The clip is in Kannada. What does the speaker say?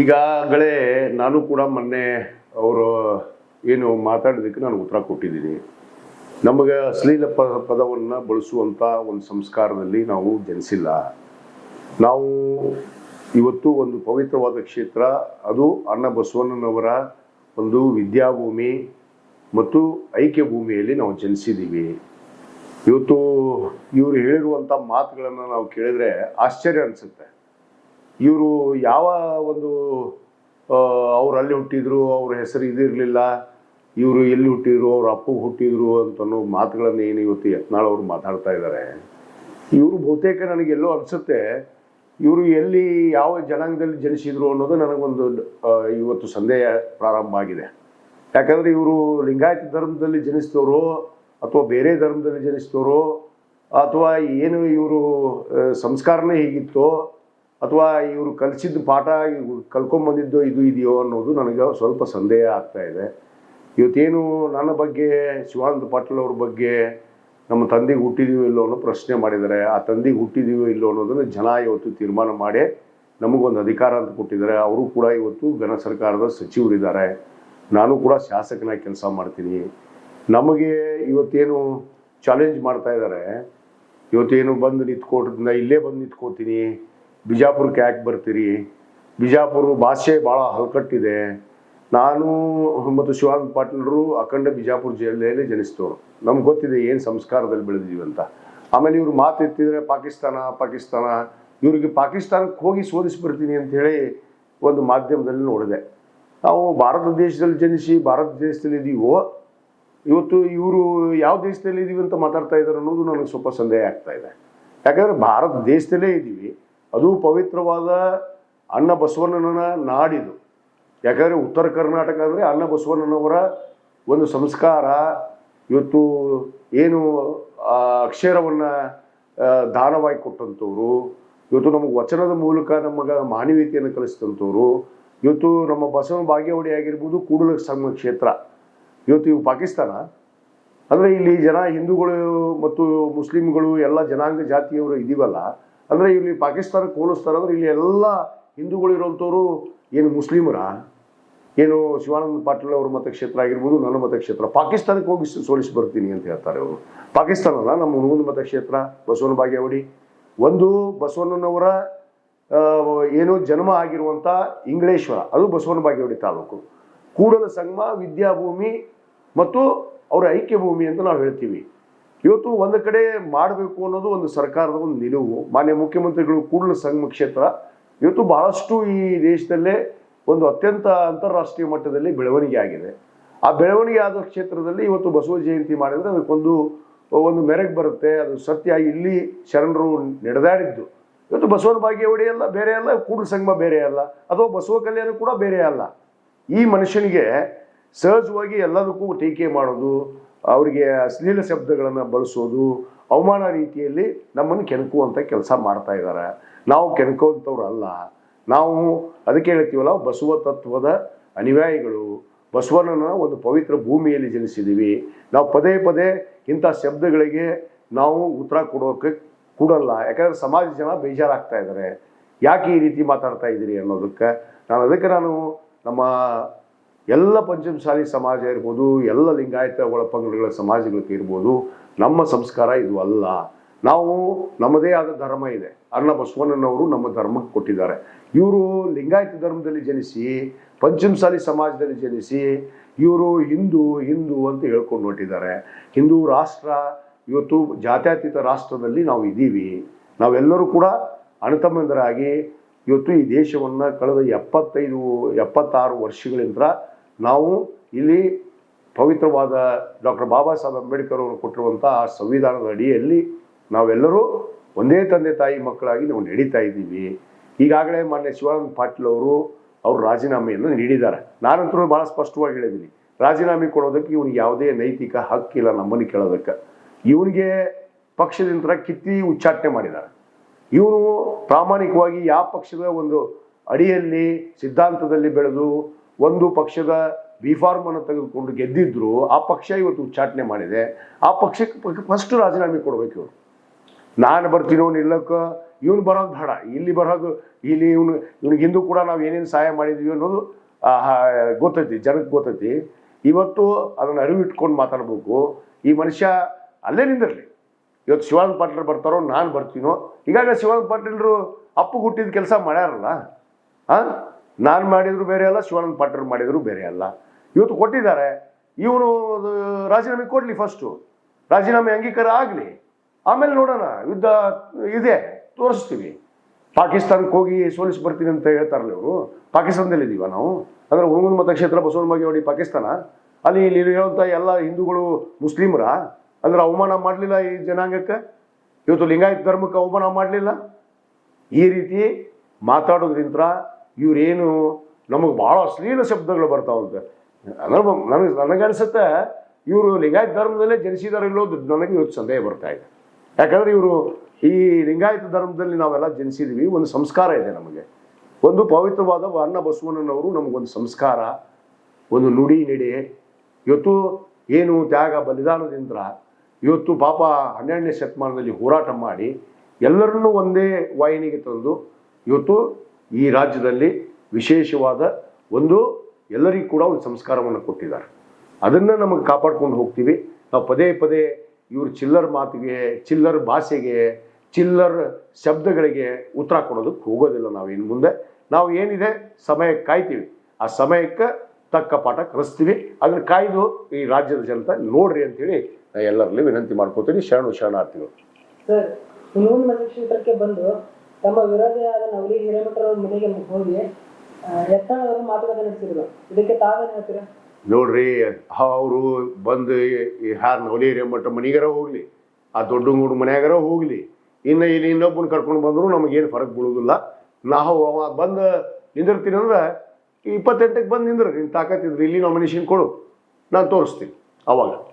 ಈಗಾಗಲೇ ನಾನು ಕೂಡ ಮೊನ್ನೆ ಅವರು ಏನು ಮಾತಾಡೋದಕ್ಕೆ ನಾನು ಉತ್ತರ ಕೊಟ್ಟಿದ್ದೀನಿ. ನಮಗೆ ಅಶ್ಲೀಲ ಪ, ಪದವನ್ನು ಬಳಸುವಂಥ ಒಂದು ಸಂಸ್ಕಾರದಲ್ಲಿ ನಾವು ಜನಿಸಿಲ್ಲ. ನಾವು ಇವತ್ತು ಒಂದು ಪವಿತ್ರವಾದ ಕ್ಷೇತ್ರ, ಅದು ಅಣ್ಣ ಬಸವಣ್ಣನವರ ಒಂದು ವಿದ್ಯಾಭೂಮಿ ಮತ್ತು ಐಕ್ಯ ಭೂಮಿಯಲ್ಲಿ ನಾವು ಜನಿಸಿದ್ದೀವಿ. ಇವತ್ತು ಇವರು ಹೇಳಿರುವಂಥ ಮಾತುಗಳನ್ನು ನಾವು ಕೇಳಿದ್ರೆ ಆಶ್ಚರ್ಯ ಅನಿಸುತ್ತೆ. ಇವರು ಯಾವ ಒಂದು ಅವ್ರು ಅಲ್ಲಿ ಹುಟ್ಟಿದ್ರು, ಅವ್ರ ಹೆಸರು ಇದಿರಲಿಲ್ಲ ಇವರು ಎಲ್ಲಿ ಹುಟ್ಟಿದ್ರು, ಅವ್ರ ಅಪ್ಪಗೆ ಹುಟ್ಟಿದ್ರು ಅಂತ ಅನ್ನೋ ಮಾತುಗಳನ್ನು ಏನು ಇವತ್ತು ಯತ್ನಾಳ್ ಅವರು ಮಾತಾಡ್ತಾ ಇದ್ದಾರೆ ಇವರು ಬಹುತೇಕ ನನಗೆಲ್ಲೋ ಅನಿಸುತ್ತೆ, ಇವರು ಎಲ್ಲಿ ಯಾವ ಜನಾಂಗದಲ್ಲಿ ಜನಿಸಿದ್ರು ಅನ್ನೋದು ನನಗೊಂದು ಇವತ್ತು ಸಂದೇಹ ಪ್ರಾರಂಭ ಆಗಿದೆ. ಯಾಕಂದರೆ ಇವರು ಲಿಂಗಾಯತ ಧರ್ಮದಲ್ಲಿ ಜನಿಸಿದವರು ಅಥವಾ ಬೇರೆ ಧರ್ಮದಲ್ಲಿ ಜನಿಸಿದವರು ಅಥವಾ ಏನು ಇವರು ಸಂಸ್ಕಾರನೇ ಹೀಗಿತ್ತೋ ಅಥವಾ ಇವರು ಕಲಿಸಿದ ಪಾಠ ಇವ್ರು ಕಲ್ಕೊಂಬಂದಿದ್ದು ಇದು ಇದೆಯೋ ಅನ್ನೋದು ನನಗೆ ಸ್ವಲ್ಪ ಸಂದೇಹ ಆಗ್ತಾ ಇದೆ. ಇವತ್ತೇನು ನನ್ನ ಬಗ್ಗೆ, ಶಿವಾನಂದ ಪಾಟೀಲ್ ಅವ್ರ ಬಗ್ಗೆ ನಮ್ಮ ತಂದೆಗೆ ಹುಟ್ಟಿದೀವೋ ಇಲ್ಲೋ ಅನ್ನೋ ಪ್ರಶ್ನೆ ಮಾಡಿದ್ದಾರೆ. ಆ ತಂದೆಗೆ ಹುಟ್ಟಿದೀವೋ ಇಲ್ಲೋ ಅನ್ನೋದನ್ನು ಜನ ಇವತ್ತು ತೀರ್ಮಾನ ಮಾಡಿ ನಮಗೊಂದು ಅಧಿಕಾರ ಅಂತ ಕೊಟ್ಟಿದ್ದಾರೆ. ಅವರು ಕೂಡ ಇವತ್ತು ಘನ ಸರ್ಕಾರದ ಸಚಿವರಿದ್ದಾರೆ. ನಾನು ಕೂಡ ಶಾಸಕನಾಗಿ ಕೆಲಸ ಮಾಡ್ತೀನಿ. ನಮಗೆ ಇವತ್ತೇನು ಚಾಲೆಂಜ್ ಮಾಡ್ತಾ ಇದ್ದಾರೆ. ಇವತ್ತೇನು ಬಂದು ನಿಂತ್ಕೊಟ್ರಿಂದ ಇಲ್ಲೇ ಬಂದು ನಿಂತ್ಕೋತೀನಿ. ಬಿಜಾಪುರಕ್ಕೆ ಯಾಕೆ ಬರ್ತೀರಿ? ಬಿಜಾಪುರ ಭಾಷೆ ಭಾಳ ಹಲ್ಕಟ್ಟಿದೆ. ನಾನು ಮತ್ತು ಶಿವಾನಂದ ಪಾಟೀಲರು ಅಖಂಡ ಬಿಜಾಪುರ ಜಿಲ್ಲೆಯಲ್ಲಿ ಜನಿಸ್ತವರು ನಮ್ಗೆ ಗೊತ್ತಿದೆ ಏನು ಸಂಸ್ಕಾರದಲ್ಲಿ ಬೆಳೆದಿದ್ದೀವಿ ಅಂತ. ಆಮೇಲೆ ಇವರು ಮಾತು ಎತ್ತಿದ್ರೆ ಪಾಕಿಸ್ತಾನ ಪಾಕಿಸ್ತಾನ. ಇವರಿಗೆ ಪಾಕಿಸ್ತಾನಕ್ಕೆ ಹೋಗಿ ಸೋಲಿಸಿ ಬರ್ತೀನಿ ಅಂತ ಹೇಳಿ ಒಂದು ಮಾಧ್ಯಮದಲ್ಲಿ ನೋಡಿದೆ. ನಾವು ಭಾರತ ದೇಶದಲ್ಲಿ ಜನಿಸಿ ಭಾರತ ದೇಶದಲ್ಲಿ ಇದೀವೋ? ಇವತ್ತು ಇವರು ಯಾವ ದೇಶದಲ್ಲಿ ಇದ್ದೀವಿ ಅಂತ ಮಾತಾಡ್ತಾ ಇದ್ದಾರೆ ಅನ್ನೋದು ನನಗೆ ಸ್ವಲ್ಪ ಸಂದೇಹ ಆಗ್ತಾ ಇದೆ. ಯಾಕಂದ್ರೆ ಭಾರತ ದೇಶದಲ್ಲೇ ಇದ್ದೀವಿ ಅದು ಪವಿತ್ರವಾದ ಅಣ್ಣ ಬಸವಣ್ಣನ ನಾಡಿದು. ಯಾಕಂದರೆ ಉತ್ತರ ಕರ್ನಾಟಕ ಅಂದರೆ ಅಣ್ಣ ಬಸವಣ್ಣನವರ ಒಂದು ಸಂಸ್ಕಾರ. ಇವತ್ತು ಏನು ಅಕ್ಷರವನ್ನು ದಾನವಾಗಿ ಕೊಟ್ಟಂಥವ್ರು ಇವತ್ತು ನಮಗೆ ವಚನದ ಮೂಲಕ ನಮಗೆ ಮಾನವೀಯತೆಯನ್ನು ಕಲಿಸಿದಂಥವ್ರು ಇವತ್ತು ನಮ್ಮ ಬಸವನ ಬಾಗೇವಾಡಿ ಆಗಿರ್ಬೋದು ಕೂಡಲ ಸಂಘ ಕ್ಷೇತ್ರ. ಇವತ್ತು ಇವು ಪಾಕಿಸ್ತಾನ, ಅಂದರೆ ಇಲ್ಲಿ ಜನ ಹಿಂದೂಗಳು ಮತ್ತು ಮುಸ್ಲಿಮ್ಗಳು ಎಲ್ಲ ಜನಾಂಗ ಜಾತಿಯವರು ಇದೀವಲ್ಲ ಅಂದರೆ ಇಲ್ಲಿ ಪಾಕಿಸ್ತಾನಕ್ಕೆ ಹೋಲಿಸ್ತಾರೆ ಅಂದ್ರೆ ಇಲ್ಲಿ ಎಲ್ಲ ಹಿಂದೂಗಳು ಇರುವಂಥವ್ರು ಏನು ಮುಸ್ಲಿಮರ? ಏನು ಶಿವಾನಂದ ಪಾಟೀಲ್ ಅವ್ರ ಮತಕ್ಷೇತ್ರ ಆಗಿರ್ಬೋದು, ನನ್ನ ಮತಕ್ಷೇತ್ರ. ಪಾಕಿಸ್ತಾನಕ್ಕೆ ಹೋಗಿ ಸೋಲಿಸಿ ಬರ್ತೀನಿ ಅಂತ ಹೇಳ್ತಾರೆ ಅವರು. ಪಾಕಿಸ್ತಾನದ ನಮ್ಮ ಹುಣಗುಂದ ಮತಕ್ಷೇತ್ರ, ಬಸವನ ಬಾಗೇವಾಡಿ. ಒಂದು ಬಸವಣ್ಣನವರ ಏನು ಜನ್ಮ ಆಗಿರುವಂಥ ಇಂಗ್ಲೇಶ್ವರ, ಅದು ಬಸವನ ಬಾಗೇವಾಡಿ ತಾಲೂಕು. ಕೂಡಲ ಸಂಗಮ, ವಿದ್ಯಾಭೂಮಿ ಮತ್ತು ಅವರ ಐಕ್ಯ ಭೂಮಿ ಅಂತ ನಾವು ಹೇಳ್ತೀವಿ. ಇವತ್ತು ಒಂದು ಕಡೆ ಮಾಡಬೇಕು ಅನ್ನೋದು ಒಂದು ಸರ್ಕಾರದ ಒಂದು ನಿಲುವು. ಮಾನ್ಯ ಮುಖ್ಯಮಂತ್ರಿಗಳು ಕೂಡಲ ಸಂಗಮ ಕ್ಷೇತ್ರ, ಇವತ್ತು ಬಹಳಷ್ಟು ಈ ದೇಶದಲ್ಲೇ ಒಂದು ಅತ್ಯಂತ ಅಂತಾರಾಷ್ಟ್ರೀಯ ಮಟ್ಟದಲ್ಲಿ ಬೆಳವಣಿಗೆ ಆಗಿದೆ. ಆ ಬೆಳವಣಿಗೆ ಆದ ಕ್ಷೇತ್ರದಲ್ಲಿ ಇವತ್ತು ಬಸವ ಜಯಂತಿ ಮಾಡಿದರೆ ಅದಕ್ಕೊಂದು ಒಂದು ಮೆರೆಗೆ ಬರುತ್ತೆ, ಅದು ಸತ್ಯ. ಇಲ್ಲಿ ಶರಣರು ನಡೆದಾಡಿದ್ದು. ಇವತ್ತು ಬಸವನ ಬಾಗೇವಾಡಿ ಅಲ್ಲ, ಬೇರೆ ಅಲ್ಲ, ಕೂಡಲ ಸಂಗಮ ಬೇರೆ ಅಲ್ಲ, ಅಥವಾ ಬಸವ ಕಲ್ಯಾಣ ಕೂಡ ಬೇರೆ ಅಲ್ಲ. ಈ ಮನುಷ್ಯನಿಗೆ ಸಹಜವಾಗಿ ಎಲ್ಲದಕ್ಕೂ ಟೀಕೆ ಮಾಡೋದು ಅವರಿಗೆ ಅಶ್ಲೀಲ ಶಬ್ದಗಳನ್ನು ಬಳಸೋದು, ಅವಮಾನ ರೀತಿಯಲ್ಲಿ ನಮ್ಮನ್ನು ಕೆಣಕುವಂಥ ಕೆಲಸ ಮಾಡ್ತಾ ಇದ್ದಾರೆ ನಾವು ಕೆಣಕುವಂಥವ್ರು ಅಲ್ಲ. ನಾವು ಅದಕ್ಕೆ ಹೇಳ್ತೀವಲ್ಲ ಬಸವ ತತ್ವದ ಅನುಯಾಯಿಗಳು. ಬಸವಣ್ಣನ ಒಂದು ಪವಿತ್ರ ಭೂಮಿಯಲ್ಲಿ ಜನಿಸಿದ್ದೀವಿ ನಾವು ಪದೇ ಪದೇ ಇಂಥ ಶಬ್ದಗಳಿಗೆ ನಾವು ಉತ್ತರ ಕೊಡೋಕೆ ಕೊಡಲ್ಲ. ಯಾಕಂದ್ರೆ ಸಮಾಜ ಜನ ಬೇಜಾರಾಗ್ತಾ ಇದ್ದಾರೆ ಯಾಕೆ ಈ ರೀತಿ ಮಾತಾಡ್ತಾ ಇದ್ದೀರಿ ಅನ್ನೋದಕ್ಕೆ? ನಾನು ಅದಕ್ಕೆ ನಾನು ನಮ್ಮ ಎಲ್ಲ ಪಂಚಮಸಾಲಿ ಸಮಾಜ ಇರ್ಬೋದು, ಎಲ್ಲ ಲಿಂಗಾಯತ ಒಳಪಂಗಡಗಳ ಸಮಾಜಗಳಿಗೆ ಇರ್ಬೋದು, ನಮ್ಮ ಸಂಸ್ಕಾರ ಇದು ಅಲ್ಲ. ನಾವು ನಮ್ಮದೇ ಆದ ಧರ್ಮ ಇದೆ. ಅರ್ಣ ಬಸವಣ್ಣನವರು ನಮ್ಮ ಧರ್ಮಕ್ಕೆ ಕೊಟ್ಟಿದ್ದಾರೆ. ಇವರು ಲಿಂಗಾಯತ ಧರ್ಮದಲ್ಲಿ ಜನಿಸಿ, ಪಂಚಮಸಾಲಿ ಸಮಾಜದಲ್ಲಿ ಜನಿಸಿ, ಇವರು ಹಿಂದೂ ಹಿಂದೂ ಅಂತ ಹೇಳ್ಕೊಂಡು ಹೊಟ್ಟಿದ್ದಾರೆ ಹಿಂದೂ ರಾಷ್ಟ್ರ, ಇವತ್ತು ಜಾತ್ಯತೀತ ರಾಷ್ಟ್ರದಲ್ಲಿ ನಾವು ಇದ್ದೀವಿ ನಾವೆಲ್ಲರೂ ಕೂಡ ಅಣ್ಣತಮ್ಮಂದರಾಗಿ ಇವತ್ತು ಈ ದೇಶವನ್ನು ಕಳೆದ ಎಪ್ಪತ್ತೈದು, ಎಪ್ಪತ್ತಾರು ವರ್ಷಗಳಿಂದ ನಾವು ಇಲ್ಲಿ ಪವಿತ್ರವಾದ ಡಾಕ್ಟರ್ ಬಾಬಾ ಸಾಹೇಬ್ ಅಂಬೇಡ್ಕರ್ ಅವರು ಕೊಟ್ಟಿರುವಂಥ ಆ ಸಂವಿಧಾನದ ಅಡಿಯಲ್ಲಿ ನಾವೆಲ್ಲರೂ ಒಂದೇ ತಂದೆ ತಾಯಿ ಮಕ್ಕಳಾಗಿ ನಾವು ನಡೀತಾ ಇದ್ದೀವಿ. ಈಗಾಗಲೇ ಮಾನ್ಯ ಶಿವಾನಂದ ಪಾಟೀಲ್ ಅವರು ಅವರು ರಾಜೀನಾಮೆಯನ್ನು ನೀಡಿದ್ದಾರೆ. ನಾನಂತರೂ ಭಾಳ ಸ್ಪಷ್ಟವಾಗಿ ಹೇಳಿದ್ದೀನಿ. ರಾಜೀನಾಮೆ ಕೊಡೋದಕ್ಕೆ ಇವನಿಗೆ ಯಾವುದೇ ನೈತಿಕ ಹಕ್ಕಿಲ್ಲ ನಮ್ಮನ್ನು ಕೇಳೋದಕ್ಕೆ. ಇವನಿಗೆ ಪಕ್ಷದಿಂದ ಕಿತ್ತಿ ಉಚ್ಚಾಟನೆ ಮಾಡಿದ್ದಾರೆ. ಇವನು ಪ್ರಾಮಾಣಿಕವಾಗಿ ಯಾವ ಪಕ್ಷದ ಒಂದು ಅಡಿಯಲ್ಲಿ ಸಿದ್ಧಾಂತದಲ್ಲಿ ಬೆಳೆದು ಒಂದು ಪಕ್ಷದ ಬಿ ಫಾರ್ಮ್ ಅನ್ನು ತೆಗೆದುಕೊಂಡು ಗೆದ್ದಿದ್ರು, ಆ ಪಕ್ಷ ಇವತ್ತು ಉಚ್ಚಾಟನೆ ಮಾಡಿದೆ. ಆ ಪಕ್ಷಕ್ಕೆ ಫಸ್ಟ್ ರಾಜೀನಾಮೆ ಕೊಡ್ಬೇಕು ಇವರು ನಾನು ಬರ್ತೀನೋ ನಿಲ್ಲಕ್ಕ, ಇವನು ಬರೋದು ಬೇಡ. ಇಲ್ಲಿ ಬರೋದು, ಇಲ್ಲಿ ಇವನು, ಇವನಿಗೆ ಹಿಂದೂ ಕೂಡ ನಾವು ಏನೇನು ಸಹಾಯ ಮಾಡಿದ್ವಿ ಅನ್ನೋದು ಗೊತ್ತೈತಿ, ಜನಕ್ಕೆ ಗೊತ್ತೈತಿ. ಇವತ್ತು ಅದನ್ನು ಅರಿವು ಇಟ್ಕೊಂಡು ಮಾತಾಡ್ಬೇಕು. ಈ ಮನುಷ್ಯ ಅಲ್ಲೇ ನಿಂದಿರಲಿ. ಇವತ್ತು ಶಿವಾನಂದ ಪಾಟೀಲ್ ಬರ್ತಾರೋ, ನಾನು ಬರ್ತೀನೋ. ಈಗಾಗಲೇ ಶಿವಾನಂದ ಪಾಟೀಲ್ರು ಅಪ್ಪು ಹುಟ್ಟಿದ ಕೆಲಸ ಮಾಡ್ಯಾರಲ್ಲ? ಹಾಂ ನಾನು ಮಾಡಿದ್ರು ಬೇರೆ ಅಲ್ಲ, ಶಿವಾನಂದ ಪಾಟೀಲ್ ಮಾಡಿದ್ರು ಬೇರೆ ಅಲ್ಲ. ಇವತ್ತು ಕೊಟ್ಟಿದ್ದಾರೆ. ಇವನು ರಾಜೀನಾಮೆ ಕೊಡಲಿ ಫಸ್ಟು ರಾಜೀನಾಮೆ ಅಂಗೀಕಾರ ಆಗಲಿ. ಆಮೇಲೆ ನೋಡೋಣ, ಯುದ್ಧ ಇದೆ, ತೋರಿಸ್ತೀವಿ. ಪಾಕಿಸ್ತಾನಕ್ಕೆ ಹೋಗಿ ಸೋಲಿಸಿ ಬರ್ತೀನಿ ಅಂತ ಹೇಳ್ತಾರಲ್ಲ ಇವರು. ಪಾಕಿಸ್ತಾನದಲ್ಲಿ ಇದೀವ ನಾವು? ಅಂದರೆ ಹುಣಗುಂದ ಮತಕ್ಷೇತ್ರ ಬಸವನ ಬಾಗೇವಾಡಿ ಪಾಕಿಸ್ತಾನ? ಅಲ್ಲಿ ಇಲ್ಲಿ ಇರುವಂಥ ಎಲ್ಲ ಹಿಂದೂಗಳು ಮುಸ್ಲಿಮರ? ಅಂದ್ರೆ ಅವಮಾನ ಮಾಡಲಿಲ್ಲ ಈ ಜನಾಂಗಕ್ಕೆ? ಇವತ್ತು ಲಿಂಗಾಯತ ಧರ್ಮಕ್ಕೆ ಅವಮಾನ ಮಾಡಲಿಲ್ಲ? ಈ ರೀತಿ ಮಾತಾಡೋದ್ರಿಂದ ಇವರೇನು ನಮಗೆ ಭಾಳ ಅಶ್ಲೀಲ ಶಬ್ದಗಳು ಬರ್ತಾವಂತೆ. ನನಗೆ ನನಗೆ ನನಗನ್ಸುತ್ತೆ ಇವರು ಲಿಂಗಾಯತ ಧರ್ಮದಲ್ಲೇ ಜನಿಸಿದಾರ ಇಲ್ಲೋದು ನನಗೆ ಇವತ್ತು ಸಂದೇಹ ಬರ್ತಾ ಇದೆ. ಯಾಕಂದ್ರೆ ಇವರು ಈ ಲಿಂಗಾಯತ ಧರ್ಮದಲ್ಲಿ ನಾವೆಲ್ಲ ಜನಿಸಿದ್ವಿ, ಒಂದು ಸಂಸ್ಕಾರ ಇದೆ ನಮಗೆ. ಒಂದು ಪವಿತ್ರವಾದ ಅನ್ನ ಬಸವಣ್ಣನವರು ನಮಗೊಂದು ಸಂಸ್ಕಾರ, ಒಂದು ನುಡಿ ನಡೆ. ಇವತ್ತು ಏನು ತ್ಯಾಗ ಬಲಿದಾನದಿಂದ ಇವತ್ತು ಪಾಪ ಹನ್ನೆರಡನೇ ಶತಮಾನದಲ್ಲಿ ಹೋರಾಟ ಮಾಡಿ ಎಲ್ಲರನ್ನೂ ಒಂದೇ ವಾಹಿನಿಗೆ ತಂದು ಇವತ್ತು ಈ ರಾಜ್ಯದಲ್ಲಿ ವಿಶೇಷವಾದ ಒಂದು ಎಲ್ಲರಿಗೂ ಕೂಡ ಒಂದು ಸಂಸ್ಕಾರವನ್ನು ಕೊಟ್ಟಿದ್ದಾರೆ. ಅದನ್ನು ನಮಗೆ ಕಾಪಾಡ್ಕೊಂಡು ಹೋಗ್ತೀವಿ. ನಾವು ಪದೇ ಪದೇ ಇವ್ರ ಚಿಲ್ಲರ್ ಮಾತಿಗೆ, ಚಿಲ್ಲರ್ ಭಾಷೆಗೆ, ಚಿಲ್ಲರ್ ಶಬ್ದಗಳಿಗೆ ಉತ್ತರ ಕೊಡೋದಕ್ಕೆ ಹೋಗೋದಿಲ್ಲ ನಾವು ಇನ್ನು ಮುಂದೆ. ನಾವು ಏನಿದೆ ಸಮಯಕ್ಕೆ ಕಾಯ್ತೀವಿ. ಆ ಸಮಯಕ್ಕೆ ತಕ್ಕ ಪಾಠ ಕಲಿಸ್ತೀವಿ. ಅದನ್ನು ಕಾಯ್ದು ಈ ರಾಜ್ಯದ ಜನತೆ ನೋಡ್ರಿ ಅಂತೇಳಿ ನಾ ಎಲ್ಲರಲ್ಲಿ ವಿನಂತಿ ಮಾಡ್ಕೋತೀನಿ. ಶರಣು ಶರಣಾರ್ಥಿಗಳು. ಸರ್ ಕ್ಷೇತ್ರಕ್ಕೆ ಬಂದು ತಮ್ಮ ವಿರೋಧಿಯಾದ ನವಲಿ ಹಿರೇಮಠರ ಮನೆಗೆ ಹೋಗಿ ಎತ್ತಣವರು ಮಾತುಕತೆ ನಡೆಸಿದ್ರು. ಇದಕ್ಕೆ ತಾವೇನು ಹೇಳ್ತೀರಾ? ನೋಡ್ರಿ ಅವರು ಬಂದು ಯಾರು ನವಲಿ ಹಿರೇಮಠ ಮನೆಗಾರ ಹೋಗ್ಲಿ ಆ ದೊಡ್ಡಂಗೂಡು ಮನೆಯಾಗಾರ ಹೋಗ್ಲಿ ಇನ್ನು ಇಲ್ಲಿ ಇನ್ನೊಬ್ಬನ ಕರ್ಕೊಂಡು ಬಂದ್ರು ನಮಗೇನು ಫರಕ್ ಬೀಳೋದಿಲ್ಲ. ನಾವು ಅವ ಬಂದು ನಿಂದಿರ್ತೀನಿ ಅಂದ್ರೆ ಇಪ್ಪತ್ತೆಂಟಕ್ಕೆ ಬಂದು ನಿಂದ್ರೆ. ನಿನ್ನ ತಾಕತ್ತಿದ್ರು ಇಲ್ಲಿ ನಾಮಿನೇಷನ್ ಕೊಡು. ನಾನು ತೋರಿಸ್ತೀನಿ. ಅವಾಗ.